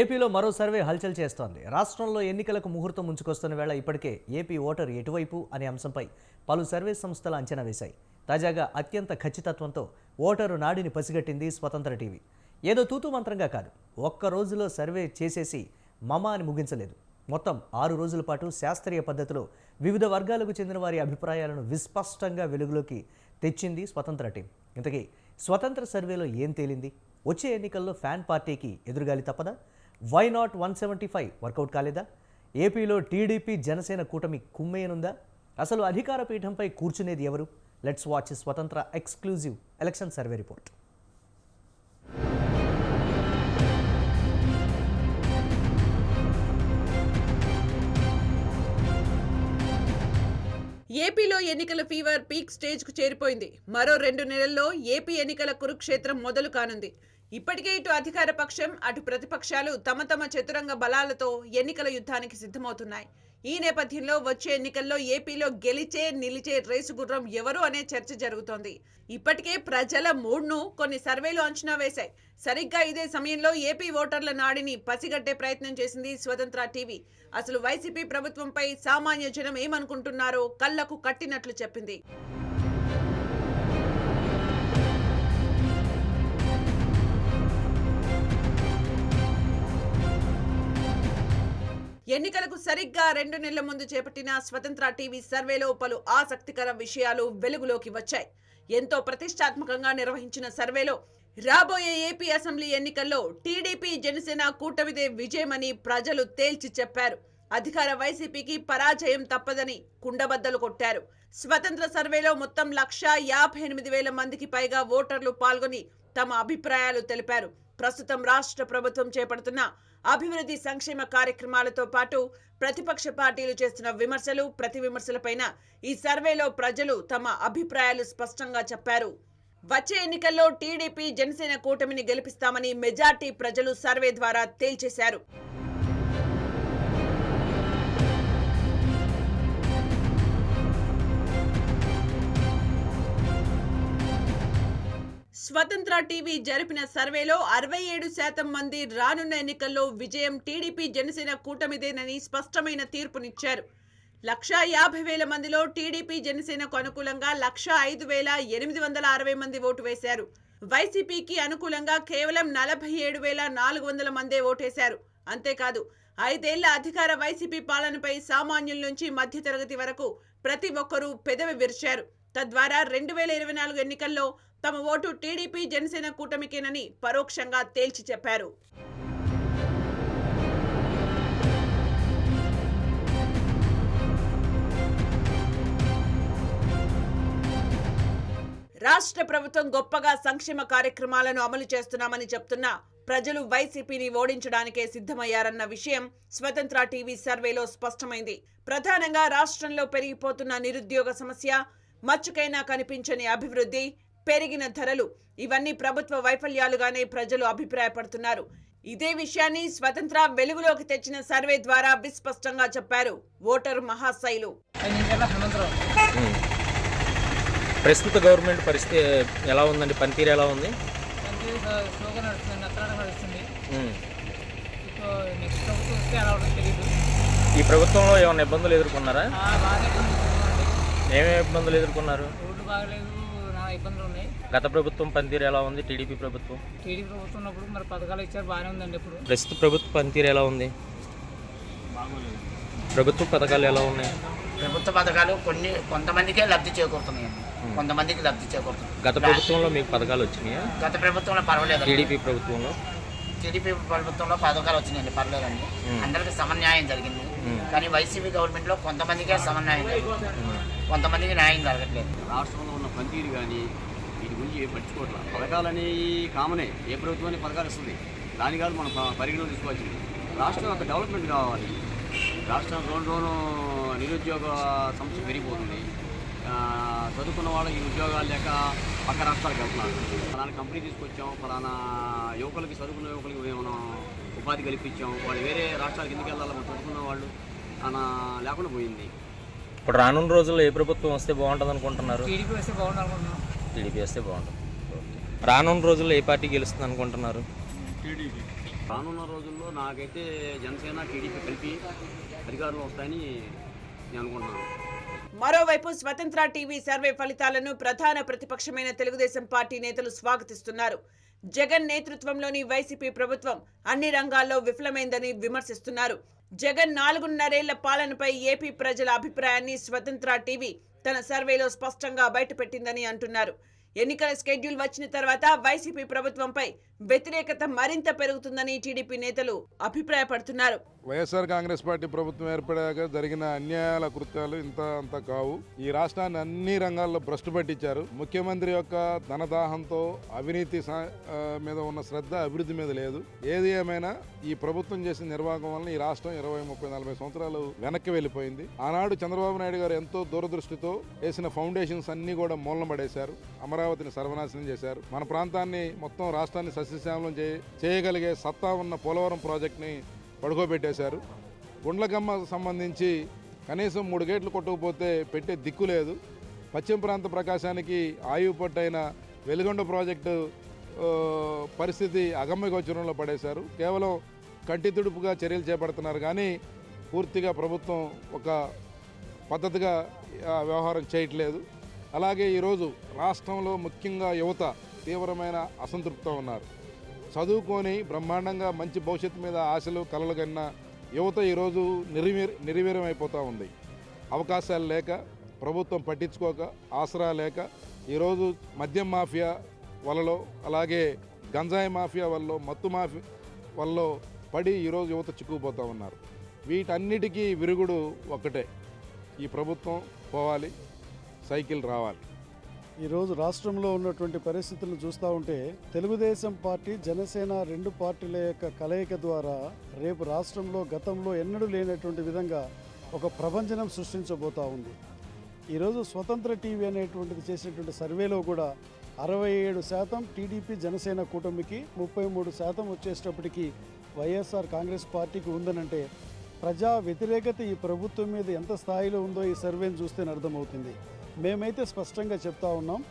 ఏపీలో మరో సర్వే హల్చల్ చేస్తోంది. రాష్ట్రంలో ఎన్నికలకు ముహూర్తం ముంచుకొస్తున్న వేళ ఇప్పటికే ఏపీ ఓటర్ ఎటువైపు అనే అంశంపై పలు సర్వే సంస్థలు అంచనా వేశాయి. తాజాగా అత్యంత ఖచ్చితత్వంతో ఓటరు నాడిని పసిగట్టింది స్వతంత్ర టీవీ. ఏదో తూతు మంత్రంగా కాదు ఒక్క రోజులో సర్వే చేసేసి మమ అని ముగించలేదు. మొత్తం ఆరు రోజుల పాటు శాస్త్రీయ పద్ధతిలో వివిధ వర్గాలకు చెందిన వారి అభిప్రాయాలను విస్పష్టంగా వెలుగులోకి తెచ్చింది స్వతంత్ర టీం. ఇంతకీ స్వతంత్ర సర్వేలో ఏం తేలింది? వచ్చే ఎన్నికల్లో ఫ్యాన్ పార్టీకి ఎదురుగాలి తప్పదా? Why not one seventy five work out కాలేదా ఏపీలో టీడీపీ జనసేన కూటమి కుమ్మేయనుందా? అసలు అధికార పీఠంపై కూర్చునేది ఎవరు? Let's watch Swatantra exclusive election survey report ఏపీలో ఎన్నికల ఫీవర్ పీక్ స్టేజ్కు చేరిపోయింది. మరో రెండు నెలల్లో ఏపీ ఎన్నికల కురుక్షేత్రం మొదలు కానుంది. ఇప్పటికే ఇటు అధికార పక్షం అటు ప్రతిపక్షాలు తమ తమ చతురంగ బలాలతో ఎన్నికల యుద్ధానికి సిద్ధమవుతున్నాయి. ఈ నేపథ్యంలో వచ్చే ఎన్నికల్లో ఏపీలో గెలిచే నిలిచే రేసు గుర్రం ఎవరు అనే చర్చ జరుగుతోంది. ఇప్పటికే ప్రజల మూడ్ను కొన్ని సర్వేలు అంచనా వేశాయి. సరిగ్గా ఇదే సమయంలో ఏపీ ఓటర్ల నాడిని పసిగట్టే ప్రయత్నం చేసింది స్వతంత్ర టీవీ. అసలు వైసీపీ ప్రభుత్వంపై సామాన్య జనం ఏమనుకుంటున్నారో కళ్ళకు కట్టినట్లు చెప్పింది. ఎన్నికలకు సరిగ్గా రెండు నెలల ముందు చేపట్టిన స్వతంత్ర టీవీ సర్వేలో పలు ఆసక్తికర విషయాలు వెలుగులోకి వచ్చాయి. ఎంతో ప్రతిష్టాత్మకంగా నిర్వహించిన సర్వేలో రాబోయే ఏపీ అసెంబ్లీ ఎన్నికల్లో టీడీపీ జనసేన కూటమిదే విజయమని ప్రజలు తేల్చి చెప్పారు. అధికార వైసీపీకి పరాజయం తప్పదని కుండబద్దలు కొట్టారు. స్వతంత్ర సర్వేలో మొత్తం లక్ష యాభై ఎనిమిది వేల మందికి పైగా ఓటర్లు పాల్గొని తమ అభిప్రాయాలు తెలిపారు. ప్రస్తుతం రాష్ట్ర ప్రభుత్వం చేపడుతున్న అభివృద్ధి సంక్షేమ కార్యక్రమాలతో పాటు ప్రతిపక్ష పార్టీలు చేస్తున్న విమర్శలు ప్రతి విమర్శలపైన ఈ సర్వేలో ప్రజలు తమ అభిప్రాయాలు స్పష్టంగా చెప్పారు. వచ్చే ఎన్నికల్లో టీడీపీ జనసేన కూటమిని గెలిపిస్తామని మెజార్టీ ప్రజలు సర్వే ద్వారా తేల్చేశారు. స్వతంత్ర టీవీ జరిపిన సర్వేలో అరవై ఏడు శాతం మంది రానున్న ఎన్నికల్లో విజయం టీడీపీ జనసేన కూటమిదేనని స్పష్టమైన తీర్పునిచ్చారు. లక్షా యాభై వేల మందిలో టీడీపీ జనసేనకు అనుకూలంగా లక్షా ఐదు వేల ఎనిమిది వందల అరవై మంది ఓటు వేశారు. వైసీపీకి అనుకూలంగా కేవలం నలభై ఏడు వేల నాలుగు వందల మందే ఓటేశారు. అంతేకాదు ఐదేళ్ళ అధికార వైసీపీ పాలనపై సామాన్యుల నుంచి మధ్యతరగతి వరకు ప్రతి ఒక్కరూ పెదవి విరిచారు. తద్వారా రెండు వేల ఇరవై నాలుగు ఎన్నికల్లో తమ ఓటు టీడీపీ జనసేన కూటమికేనని పరోక్షంగా తేల్చి చెప్పారు. రాష్ట్ర ప్రభుత్వం గొప్పగా సంక్షేమ కార్యక్రమాలను అమలు చేస్తున్నామని చెప్తున్న ప్రజలు వైసీపీని ఓడించడానికే సిద్ధమయ్యారన్న విషయం స్వతంత్ర టీవీ సర్వేలో స్పష్టమైంది. ప్రధానంగా రాష్ట్రంలో పెరిగిపోతున్న నిరుద్యోగ సమస్య మచ్చుకైనా కనిపించని అభివృద్ధి పెరిగిన ధరలు ఇవన్నీ ప్రభుత్వ వైఫల్యాలుగానే ప్రజలు అభిప్రాయపడుతున్నారు. ఇదే విషయాన్ని స్వతంత్ర వెలుగులోకి తెచ్చిన సర్వే ద్వారా విస్పష్టంగా చెప్పారు ఓటరు మహాశైలు. ప్రస్తుత గవర్నమెంట్ పరిస్థితి ఎలా ఉందండి? పనితీరు ఎలా ఉంది? ఈ ప్రభుత్వంలో ఏమైనా ఇబ్బందులు ఎదుర్కొన్నారా? ఏమేమి ఇబ్బందులు ఎదుర్కొన్నారు? రోడ్లు బాగలేదు నా ఇబ్బందులు ఉన్నాయి. గత ప్రభుత్వం పనితీరు ఎలా ఉంది? టీడీపీ ప్రభుత్వం? టీడీపీ ప్రభుత్వం ఉన్నప్పుడు మరి పథకాలు ఇచ్చారు బాగానే ఉందండి ఇప్పుడు. ప్రస్తుత ప్రభుత్వ పనితీరు ఎలా ఉంది? ప్రభుత్వ పథకాలు ఎలా ఉన్నాయి? ప్రభుత్వ పథకాలు కొన్ని కొంతమందికే లబ్ధి చేకూరుతున్నాయండి. కొంతమందికి లబ్ధి చేకూరుతుంది గత ప్రభుత్వంలో మీకు పథకాలు వచ్చినాయా? గత ప్రభుత్వంలో పర్వాలేదు టీడీపీ ప్రభుత్వంలో? టీడీపీ ప్రభుత్వంలో పథకాలు వచ్చినాయండి పర్లేదండి అందరికి సమన్యాయం జరిగింది. కానీ వైసీపీ గవర్నమెంట్లో కొంతమందికే సమన్వయం కొంతమందికి న్యాయం జరగట్లేదు. రాష్ట్రంలో ఉన్న పనితీరు కానీ వీటి గురించి ఏం పట్టించుకోవట్లేదు పథకాలు అనేవి కామనే. ఏ ప్రభుత్వాన్ని పథకాలు ఇస్తుంది? దాని కాదు మనం పరిగణలో తీసుకోవాల్సింది. రాష్ట్రం యొక్క డెవలప్మెంట్ కావాలి. రాష్ట్రం రోజు రోజు నిరుద్యోగ సమస్య పెరిగిపోతుంది. చదువుకున్న చదువుకున్న వాళ్ళకి ఉద్యోగాలు లేక పక్క రాష్ట్రాలకు వెళ్తున్నారు. ఫలానా కంపెనీ తీసుకొచ్చాం ఫలానా యువకులకి చదువుకున్న యువకులకి మనం ఉపాధి కల్పించాం. వాళ్ళు వేరే రాష్ట్రాలకు ఎందుకు వెళ్ళాలి? మనం చదువుకున్న వాళ్ళు. అలా లేకుండా పోయింది. ఇప్పుడు రానున్న రోజుల్లో ఏ ప్రభుత్వం వస్తే బాగుంటుంది అనుకుంటున్నారు? టీడీపీ వస్తే అనుకుంటున్నాం. టీడీపీ వస్తే బాగుంటుంది. రానున్న రోజుల్లో ఏ పార్టీ గెలుస్తుంది అనుకుంటున్నారు? రానున్న రోజుల్లో నాకైతే జనసేన టీడీపీ కలిపి అధికారంలో వస్తాయని నేను అనుకుంటున్నాను. మరోవైపు స్వతంత్ర టీవీ సర్వే ఫలితాలను ప్రధాన ప్రతిపక్షమైన తెలుగుదేశం పార్టీ నేతలు స్వాగతిస్తున్నారు. జగన్ నేతృత్వంలోని వైసీపీ ప్రభుత్వం అన్ని రంగాల్లో విఫలమైందని విమర్శిస్తున్నారు. జగన్ నాలుగున్నరేళ్ళ పాలనపై ఏపీ ప్రజల అభిప్రాయాన్ని స్వతంత్ర టీవీ తన సర్వేలో స్పష్టంగా బయటపెట్టిందని అంటున్నారు. ఎన్నికల స్కెడ్యూల్ వచ్చిన తర్వాత వైసీపీ ప్రభుత్వంపై వ్యతిరేకత మరింత పెరుగుతుందని టీడీపీ నేతలు అభిప్రాయపడుతున్నారు. వైఎస్ఆర్ కాంగ్రెస్ పార్టీ ప్రభుత్వం ఏర్పడాక జరిగిన అన్యాయాల కృత్యాలు ఇంత అంత కావు. ఈ రాష్ట్రాన్ని అన్ని రంగాల్లో భ్రష్టు పట్టించారు. ముఖ్యమంత్రి యొక్క ధనదాహంతో అవినీతి సా- మీద ఉన్న శ్రద్ధ అభివృద్ధి మీద లేదు. ఏది ఏమైనా ఈ ప్రభుత్వం చేసిన నిర్వాహకం వలన ఈ రాష్ట్రం ఇరవై ముప్పై నలభై సంవత్సరాలు వెనక్కి వెళ్ళిపోయింది. ఆనాడు చంద్రబాబు నాయుడు గారు ఎంతో దూరదృష్టితో వేసిన ఫౌండేషన్స్ అన్ని కూడా మూలన పడేశారు అమరావతిని సర్వనాశనం చేశారు. మన ప్రాంతాన్ని మొత్తం రాష్ట్రాన్ని సస్యశ్యామలం చే చేయగలిగే సత్తా ఉన్న పోలవరం ప్రాజెక్ట్ని పడుకోబెట్టేశారు. గుండ్లకమ్మ సంబంధించి కనీసం మూడు గేట్లు కొట్టకపోతే పెట్టే దిక్కు లేదు. పశ్చిమ ప్రాంత ప్రకాశానికి ఆయువు పట్టైన వెలుగొండ ప్రాజెక్టు పరిస్థితి అగమ్యగోచరంలో పడేశారు. కేవలం కంటితుడుపుగా చర్యలు చేపడుతున్నారు కానీ పూర్తిగా ప్రభుత్వం ఒక పద్ధతిగా వ్యవహారం చేయట్లేదు. అలాగే ఈరోజు రాష్ట్రంలో ముఖ్యంగా యువత తీవ్రమైన అసంతృప్తితో ఉన్నారు. చదువుకొని బ్రహ్మాండంగా మంచి భవిష్యత్తు మీద ఆశలు కలలు కన్నా యువత ఈరోజు నిర్వీర్ నిర్వీర్యమైపోతూ అయిపోతూ ఉంది. అవకాశాలు లేక ప్రభుత్వం పట్టించుకోక ఆసరా లేక ఈరోజు మద్యం మాఫియా వలలో అలాగే గంజాయి మాఫియా వల్ల మత్తు మాఫియా వల్ల పడి ఈరోజు యువత చిక్కుకుపోతూ ఉన్నారు. వీటన్నిటికీ విరుగుడు ఒక్కటే. ఈ ప్రభుత్వం పోవాలి సైకిల్ రావాలి. ఈరోజు రాష్ట్రంలో ఉన్నటువంటి పరిస్థితులను చూస్తూ ఉంటే తెలుగుదేశం పార్టీ జనసేన రెండు పార్టీల యొక్క కలయిక ద్వారా రేపు రాష్ట్రంలో గతంలో ఎన్నడూ లేనటువంటి విధంగా ఒక ప్రభంజనం సృష్టించబోతా ఉంది. ఈరోజు స్వతంత్ర టీవీ అనేటువంటిది చేసినటువంటి సర్వేలో కూడా అరవై ఏడు శాతం టీడీపీ జనసేన కూటమికి ముప్పై మూడు శాతం వచ్చేటప్పటికీ వైఎస్ఆర్ కాంగ్రెస్ పార్టీకి ఉందనంటే ప్రజా వ్యతిరేకత ఈ ప్రభుత్వం మీద ఎంత స్థాయిలో ఉందో ఈ సర్వేని చూస్తే అర్థమవుతుంది. మేమైతే స్పష్టంగా చెప్తా ఉన్నాం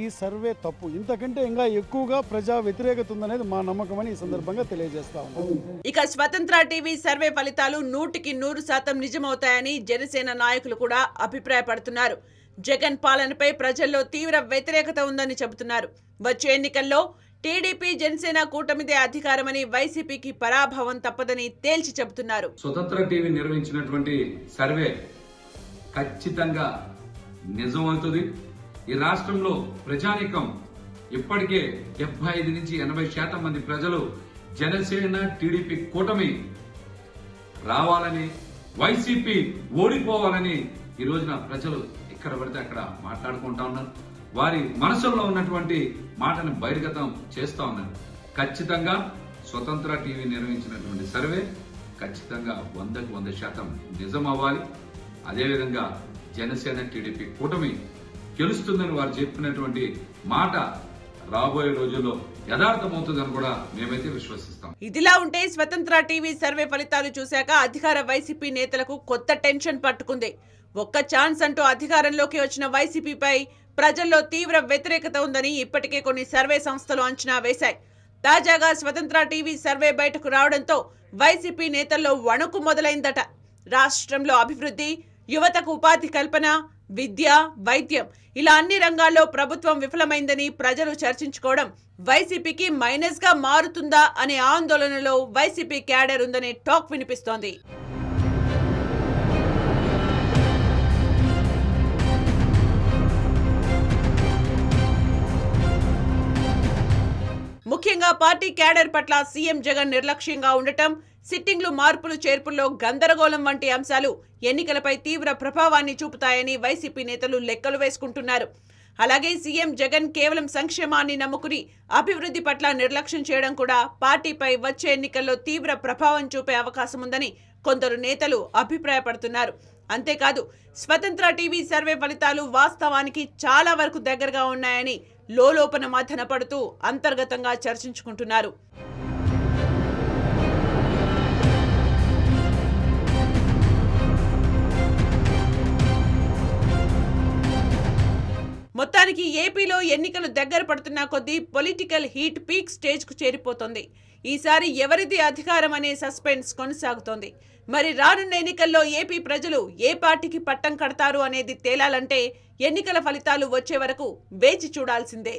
ఈ సర్వే తప్పు. ఇంతకంటే ఇంకా ఎక్కువగా ప్రజా వ్యతిరేకత ఉందనేది మా నమ్మకం అని ఈ సందర్భంగా తెలియజేస్తా ఉన్నాం. ఇక స్వతంత్ర టీవీ సర్వే ఫలితాలు నూటికి నూరు శాతం నిజమవుతాయని జనసేన నాయకులు కూడా అభిప్రాయపడుతున్నారు. జగన్ పాలనపై ప్రజల్లో తీవ్ర వ్యతిరేకత ఉందని చెబుతున్నారు. వచ్చే ఎన్నికల్లో టీడీపీ జనసేన కూటమిదే అధికారమని వైసీపీకి పరాభవం తప్పదని తేల్చి చెబుతున్నారు. స్వతంత్ర టీవీ నిర్వహించినటువంటి సర్వే ఖచ్చితంగా నిజం అవుతుంది ఈ రాష్ట్రంలో ప్రజానికం ఇప్పటికే డెబ్బై ఐదు నుంచి ఎనభై శాతం మంది ప్రజలు జనసేన టీడీపీ కూటమి రావాలని వైసీపీ ఓడిపోవాలని ఈ రోజున ప్రజలు ఎక్కడ పడితే అక్కడ మాట్లాడుకుంటా ఉన్నారు. వారి మనసుల్లో ఉన్నటువంటి మాటను బహిర్గతం చేస్తా ఉన్నారు. ఖచ్చితంగా స్వతంత్ర టీవీ నిర్వహించినటువంటి సర్వే ఖచ్చితంగా వందకు వంద శాతం నిజం అవ్వాలి అదేవిధంగా జనసేన టీడీపీ కూటమి గెలుస్తుందని వారు చెప్పినటువంటి మాట రాబోయే రోజుల్లో యథార్థమవుతుందని కూడా మేమైతే విశ్వసిస్తాం. ఇదిలా ఉంటే స్వతంత్ర టీవీ సర్వే ఫలితాలు చూశాక అధికార వైసీపీ నేతలకు కొత్త టెన్షన్ పట్టుకుంది. ఒక్క ఛాన్స్ అంటూ అధికారంలోకి వచ్చిన వైసీపీపై ప్రజల్లో తీవ్ర వ్యతిరేకత ఉందని ఇప్పటికే కొన్ని సర్వే సంస్థలు అంచనా వేశాయి. తాజాగా స్వతంత్ర టీవీ సర్వే బయటకు రావడంతో వైసీపీ నేతల్లో వణుకు మొదలైందట. రాష్ట్రంలో అభివృద్ధి యువతకు ఉపాధి కల్పన విద్య వైద్యం ఇలా అన్ని రంగాల్లో ప్రభుత్వం విఫలమైందని ప్రజలు చర్చించుకోవడం వైసీపీకి మైనస్గా మారుతుందా అనే ఆందోళనలో వైసీపీ క్యాడర్ ఉందనే టాక్ వినిపిస్తోంది. ముఖ్యంగా పార్టీ క్యాడర్ పట్ల సీఎం జగన్ నిర్లక్ష్యంగా ఉండటం సిట్టింగ్లు మార్పులు చేర్పుల్లో గందరగోళం వంటి అంశాలు ఎన్నికలపై తీవ్ర ప్రభావాన్ని చూపుతాయని వైసీపీ నేతలు లెక్కలు వేసుకుంటున్నారు. అలాగే సీఎం జగన్ కేవలం సంక్షేమాన్ని నమ్ముకుని అభివృద్ధి పట్ల నిర్లక్ష్యం చేయడం కూడా పార్టీపై వచ్చే ఎన్నికల్లో తీవ్ర ప్రభావం చూపే అవకాశం ఉందని కొందరు నేతలు అభిప్రాయపడుతున్నారు. అంతేకాదు స్వతంత్ర టీవీ సర్వే ఫలితాలు వాస్తవానికి చాలా వరకు దగ్గరగా ఉన్నాయని లోలోపన మథన పడుతూ అంతర్గతంగా చర్చించుకుంటున్నారు. మొత్తానికి ఏపీలో ఎన్నికలు దగ్గర పడుతున్న కొద్దీ పొలిటికల్ హీట్ పీక్ స్టేజ్కు చేరిపోతుంది. చేరిపోతోంది ఈసారి ఎవరిది అధికారం అనే సస్పెన్స్ కొనసాగుతోంది. మరి రానున్న ఎన్నికల్లో ఏపీ ప్రజలు ఏ పార్టీకి పట్టం కడతారు అనేది తేలాలంటే ఎన్నికల ఫలితాలు వచ్చే వరకు వేచి చూడాల్సిందే.